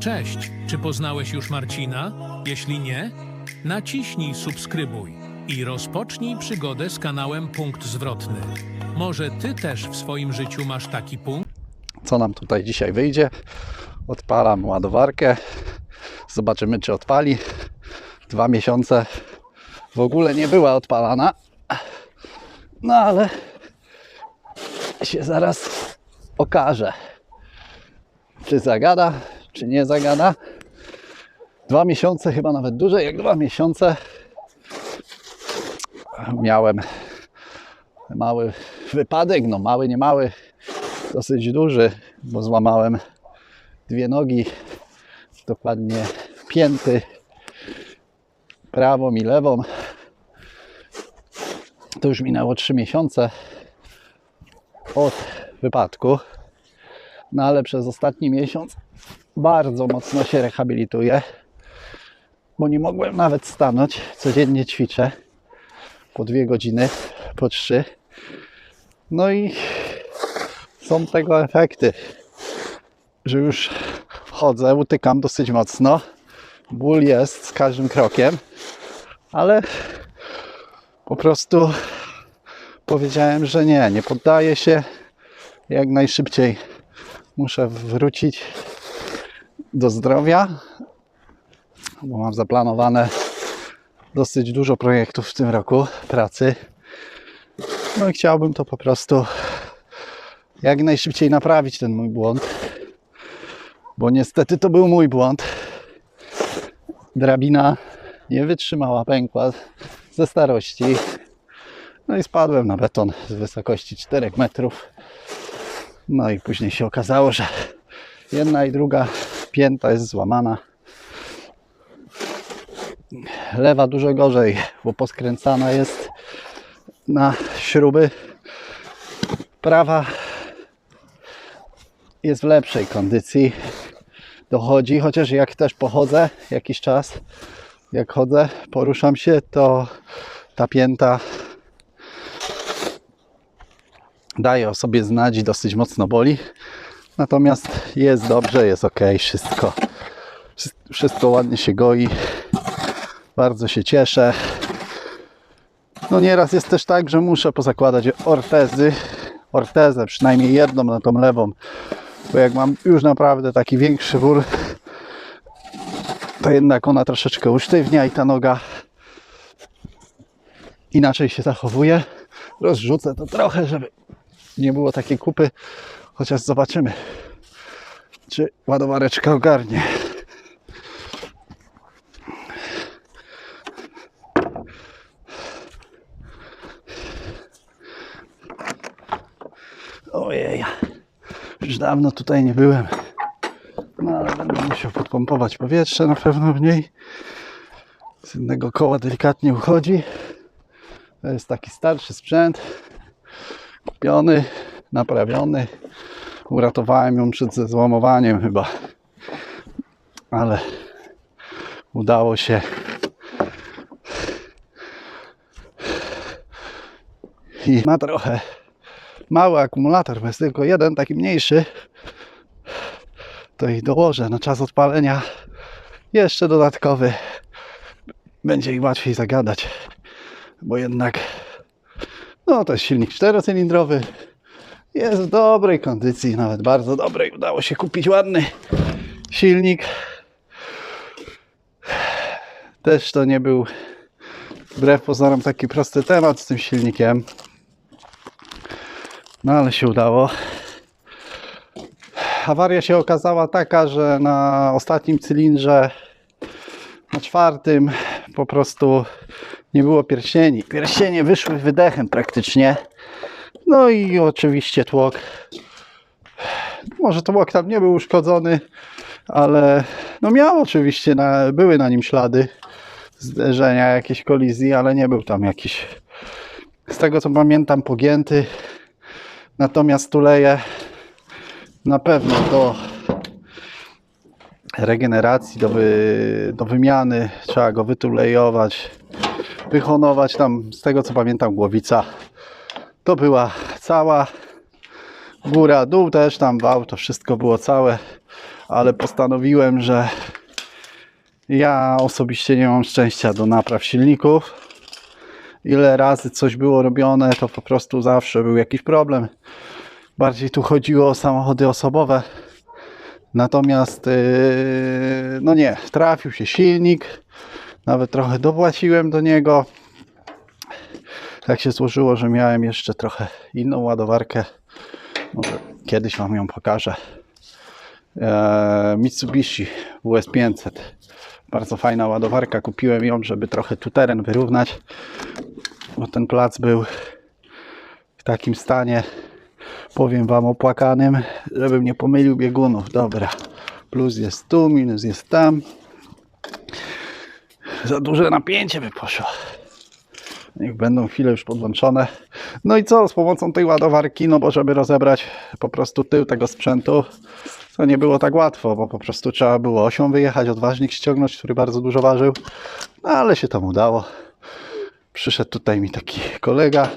Cześć, czy poznałeś już Marcina? Jeśli nie, naciśnij subskrybuj i rozpocznij przygodę z kanałem Punkt Zwrotny. Może ty też w swoim życiu masz taki punkt? co nam tutaj dzisiaj wyjdzie. Odpalam ładowarkę. Zobaczymy, czy odpali. Dwa miesiące w ogóle nie była odpalana. No ale się zaraz okaże, czy zagada, czy nie zagada. Dwa miesiące, chyba nawet dłużej jak dwa miesiące. Miałem mały wypadek, no mały, nie mały, dosyć duży, bo złamałem dwie nogi, dokładnie pięty, prawą i lewą. To już minęło 3 miesiące od wypadku, no ale przez ostatni miesiąc bardzo mocno się rehabilituję, bo nie mogłem nawet stanąć. Codziennie ćwiczę po dwie godziny, po trzy. No i są tego efekty, że już chodzę, utykam dosyć mocno. Ból jest z każdym krokiem, ale po prostu powiedziałem, że nie, nie poddaję się. Jak najszybciej muszę wrócić do zdrowia, bo mam zaplanowane dosyć dużo projektów w tym roku pracy. No i chciałbym to po prostu jak najszybciej naprawić ten mój błąd, bo niestety to był mój błąd. Drabina nie wytrzymała, pękła ze starości. No i spadłem na beton z wysokości 4 metrów. No i później się okazało, że jedna i druga pięta jest złamana. Lewa dużo gorzej, bo poskręcana jest na śruby. Prawa jest w lepszej kondycji. Dochodzi, chociaż jak też pochodzę jakiś czas, jak chodzę, poruszam się, to ta pięta daje o sobie znać i dosyć mocno boli. Natomiast jest dobrze, jest ok, wszystko, wszystko ładnie się goi. Bardzo się cieszę. No nieraz jest też tak, że muszę pozakładać ortezy, ortezę, przynajmniej jedną na tą lewą, bo jak mam już naprawdę taki większy ból, to jednak ona troszeczkę usztywnia i ta noga inaczej się zachowuje. Rozrzucę to trochę, żeby nie było takiej kupy, chociaż zobaczymy, czy ładowareczka ogarnie. Ojej, już dawno tutaj nie byłem. No ale będę musiał podpompować powietrze na pewno w niej. Z jednego koła delikatnie uchodzi. To jest taki starszy sprzęt. Kupiony, naprawiony. Uratowałem ją przed złamowaniem chyba. Ale udało się. I ma trochę mały akumulator, bo jest tylko jeden taki mniejszy, to ich dołożę na czas odpalenia. Jeszcze dodatkowy. Będzie ich łatwiej zagadać, bo jednak no to jest silnik czterocylindrowy. Jest w dobrej kondycji, nawet bardzo dobrej. Udało się kupić ładny silnik. Też to nie był wbrew pozorom taki prosty temat z tym silnikiem. No ale się udało. Awaria się okazała taka, że na ostatnim cylindrze, na czwartym, po prostu nie było pierścieni. Pierścienie wyszły wydechem praktycznie. No i oczywiście tłok. Może tłok tam nie był uszkodzony, ale no miał oczywiście, na, były na nim ślady zderzenia, jakieś kolizji, ale nie był tam jakiś, z tego co pamiętam, pogięty. Natomiast tuleje na pewno do regeneracji, do, wy, do wymiany trzeba go wytulejować, wyhonować. Tam z tego co pamiętam głowica to była cała góra, dół też tam wał, to wszystko było całe, ale postanowiłem, że ja osobiście nie mam szczęścia do napraw silników. Ile razy coś było robione, to po prostu zawsze był jakiś problem. Bardziej tu chodziło o samochody osobowe. Natomiast, yy, no nie, trafił się silnik, nawet trochę dopłaciłem do niego. Tak się złożyło, że miałem jeszcze trochę inną ładowarkę. Może kiedyś Wam ją pokażę. Eee, Mitsubishi WS500. Bardzo fajna ładowarka. Kupiłem ją, żeby trochę tu teren wyrównać, bo ten plac był w takim stanie, powiem Wam, opłakanym, żebym nie pomylił biegunów. Dobra, plus jest tu, minus jest tam. Za duże napięcie by poszło. Niech będą chwile już podłączone. No i co z pomocą tej ładowarki? No bo żeby rozebrać po prostu tył tego sprzętu, to nie było tak łatwo, bo po prostu trzeba było osią wyjechać, odważnik ściągnąć, który bardzo dużo ważył. No ale się tam udało. Przyszedł tutaj mi taki kolega.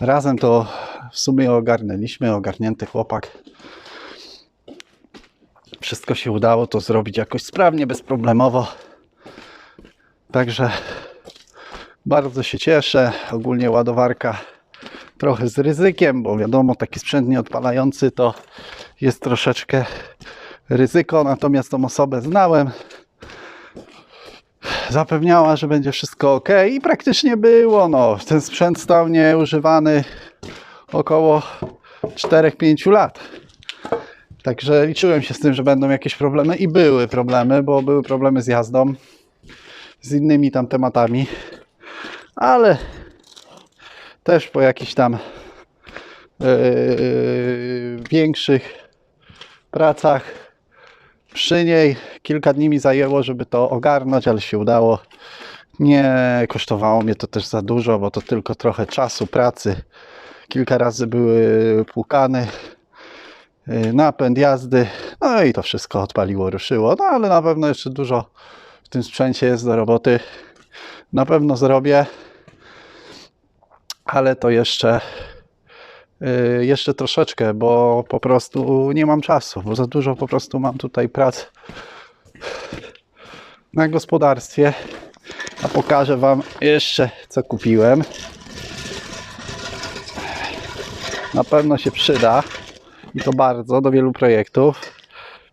Razem to w sumie ogarnęliśmy, ogarnięty chłopak. Wszystko się udało to zrobić jakoś sprawnie, bezproblemowo. Także bardzo się cieszę. Ogólnie ładowarka trochę z ryzykiem, bo wiadomo, taki sprzęt nieodpalający to jest troszeczkę ryzyko. Natomiast tą osobę znałem. Zapewniała, że będzie wszystko ok i praktycznie było. No, ten sprzęt stał nieużywany około 4-5 lat. Także liczyłem się z tym, że będą jakieś problemy i były problemy, bo były problemy z jazdą, z innymi tam tematami ale też po jakichś tam yy, większych pracach przy niej kilka dni mi zajęło, żeby to ogarnąć, ale się udało. Nie kosztowało mnie to też za dużo, bo to tylko trochę czasu, pracy. Kilka razy były płukane, yy, napęd jazdy, no i to wszystko odpaliło, ruszyło. No ale na pewno jeszcze dużo w tym sprzęcie jest do roboty. Na pewno zrobię, ale to jeszcze, yy, jeszcze troszeczkę, bo po prostu nie mam czasu, bo za dużo po prostu mam tutaj prac na gospodarstwie. A pokażę Wam jeszcze, co kupiłem. Na pewno się przyda i to bardzo do wielu projektów.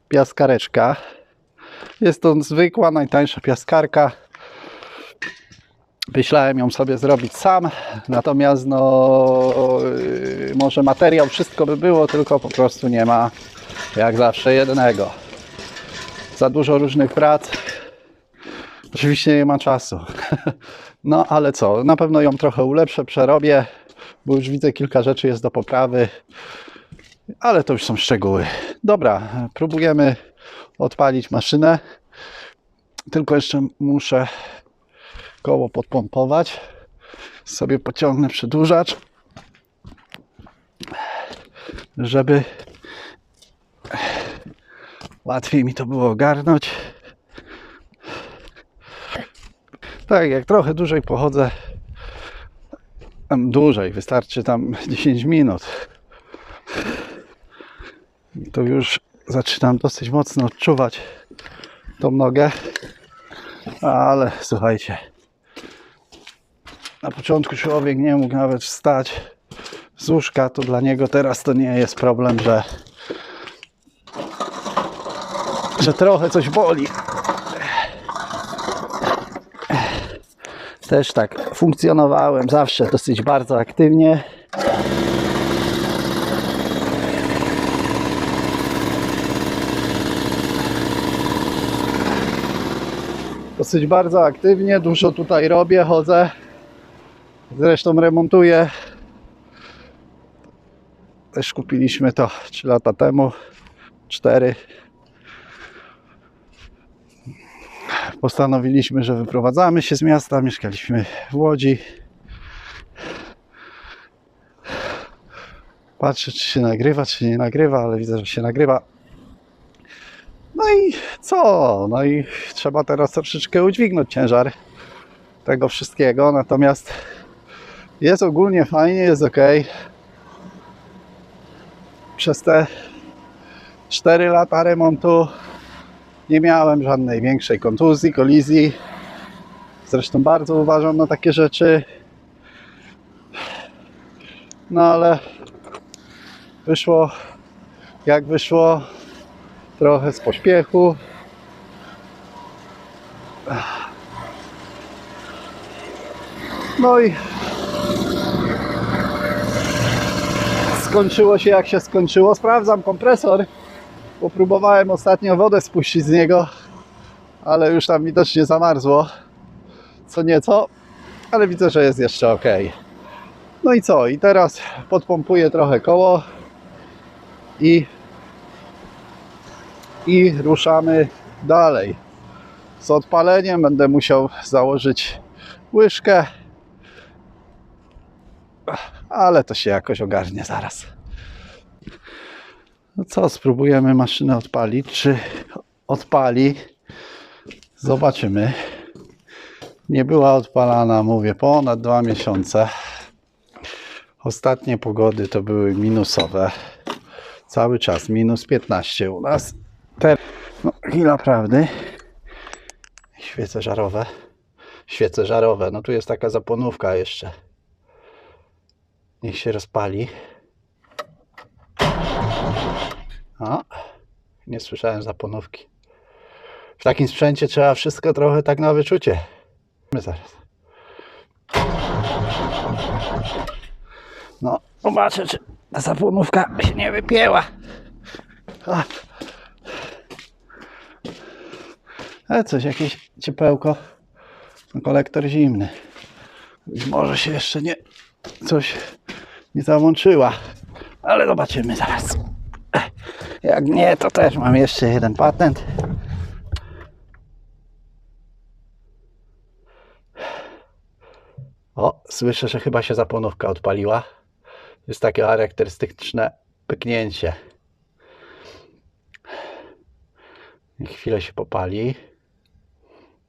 Piaskareczka. Jest to zwykła, najtańsza piaskarka. Myślałem ją sobie zrobić sam, natomiast no yy, może materiał wszystko by było, tylko po prostu nie ma jak zawsze jednego. Za dużo różnych prac. Oczywiście nie ma czasu. No ale co, na pewno ją trochę ulepszę, przerobię, bo już widzę kilka rzeczy jest do poprawy. Ale to już są szczegóły. Dobra, próbujemy odpalić maszynę. Tylko jeszcze muszę koło podpompować. Sobie pociągnę przedłużacz, żeby łatwiej mi to było ogarnąć. Tak, jak trochę dłużej pochodzę, dłużej, wystarczy tam 10 minut, to już zaczynam dosyć mocno odczuwać tą nogę. Ale słuchajcie, na początku człowiek nie mógł nawet wstać z łóżka, to dla niego teraz to nie jest problem, że, że trochę coś boli. Też tak funkcjonowałem zawsze dosyć bardzo aktywnie. Dosyć bardzo aktywnie, dużo tutaj robię, chodzę. Zresztą remontuję. Też kupiliśmy to 3 lata temu. 4. Postanowiliśmy, że wyprowadzamy się z miasta. Mieszkaliśmy w Łodzi. Patrzę, czy się nagrywa, czy nie nagrywa, ale widzę, że się nagrywa. No i co? No i trzeba teraz troszeczkę udźwignąć ciężar tego wszystkiego. Natomiast jest ogólnie fajnie, jest ok. Przez te 4 lata remontu. Nie miałem żadnej większej kontuzji, kolizji. Zresztą bardzo uważam na takie rzeczy. No ale wyszło jak wyszło. Trochę z pośpiechu. No i skończyło się jak się skończyło. Sprawdzam kompresor, bo próbowałem ostatnio wodę spuścić z niego, ale już tam widocznie zamarzło co nieco, ale widzę, że jest jeszcze ok. No i co? I teraz podpompuję trochę koło i i ruszamy dalej. Z odpaleniem będę musiał założyć łyżkę, ale to się jakoś ogarnie zaraz. No co, spróbujemy maszynę odpalić. Czy odpali? Zobaczymy. Nie była odpalana, mówię, ponad dwa miesiące. Ostatnie pogody to były minusowe. Cały czas minus 15 u nas. Te... No, chwila prawdy. Świece żarowe. Świece żarowe. No tu jest taka zapłonówka jeszcze. Niech się rozpali. O, nie słyszałem zapłonówki. W takim sprzęcie trzeba wszystko trochę tak na wyczucie. My zaraz. No, zobaczę, czy ta zapłonówka się nie wypięła. A. Ale coś, jakieś ciepełko. Kolektor zimny. Być może się jeszcze nie coś nie załączyła. Ale zobaczymy zaraz. Jak nie, to też mam jeszcze jeden patent. O, słyszę, że chyba się zapłonówka odpaliła. Jest takie charakterystyczne pyknięcie. Chwilę się popali.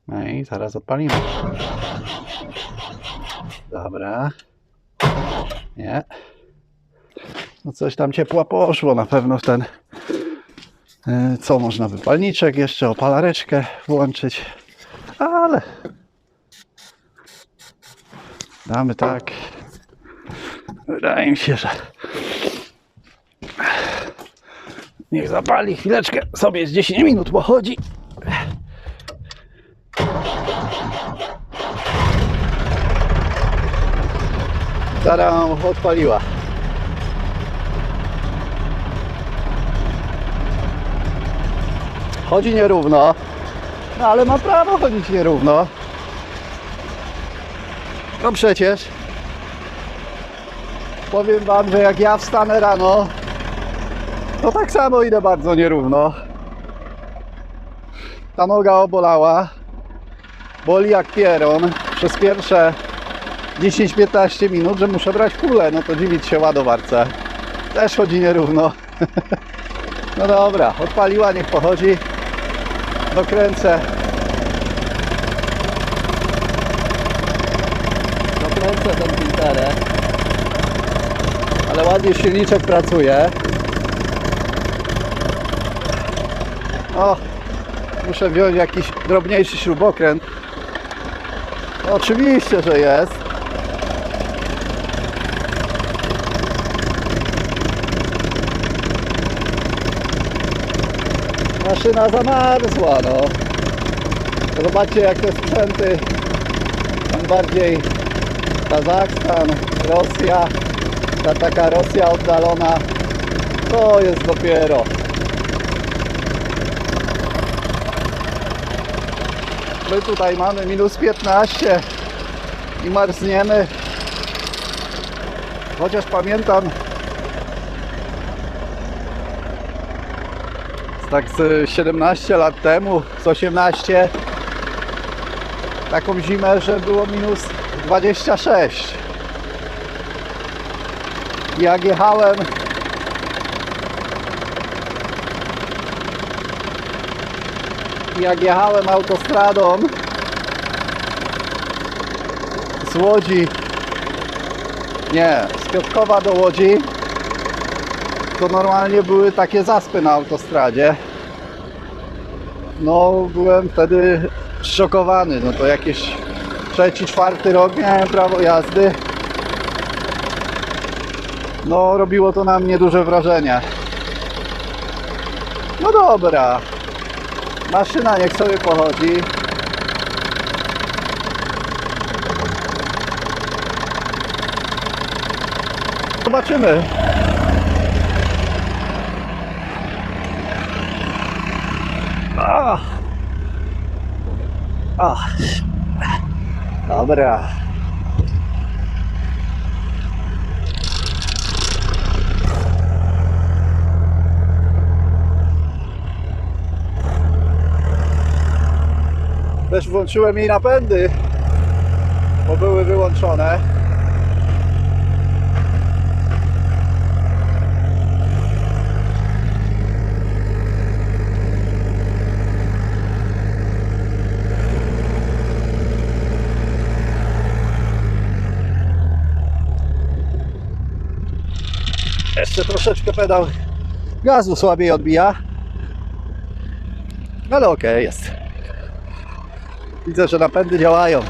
No i zaraz odpalimy. Dobra. Nie. No coś tam ciepła poszło na pewno w ten. e, Co można wypalniczek jeszcze, opalareczkę włączyć. Ale damy tak. Wydaje mi się, że niech zapali chwileczkę sobie z 10 minut pochodzi. Tara odpaliła. Chodzi nierówno, no ale ma prawo chodzić nierówno. No przecież powiem wam, że jak ja wstanę rano, to tak samo idę bardzo nierówno. Ta noga obolała, boli jak pieron przez pierwsze 10-15 minut, że muszę brać kulę, no to dziwić się ładowarce. Też chodzi nierówno. No dobra, odpaliła, niech pochodzi. Dokręcę. Dokręcę ten filterek. Ale ładnie silniczek pracuje. O, muszę wziąć jakiś drobniejszy śrubokręt. Oczywiście, że jest. Maszyna zamarzła, no. Zobaczcie jak te sprzęty, tam bardziej Kazachstan, Rosja, ta taka Rosja oddalona, to jest dopiero. My tutaj mamy minus 15 i marzniemy. Chociaż pamiętam tak z 17 lat temu, z 18 taką zimę, że było minus 26. Jak jechałem. Jak jechałem autostradą z Łodzi. Nie, z Piotrkowa do Łodzi to normalnie były takie zaspy na autostradzie. No, byłem wtedy szokowany. No to jakieś trzeci, czwarty rok miałem prawo jazdy. No, robiło to na mnie duże wrażenie. No dobra. Maszyna niech sobie pochodzi. Zobaczymy. Dobra. Też włączyłem jej napędy, bo były wyłączone. Jeszcze troszeczkę pedał gazu słabiej odbija. Ale okej jest. Widzę, że napędy działają.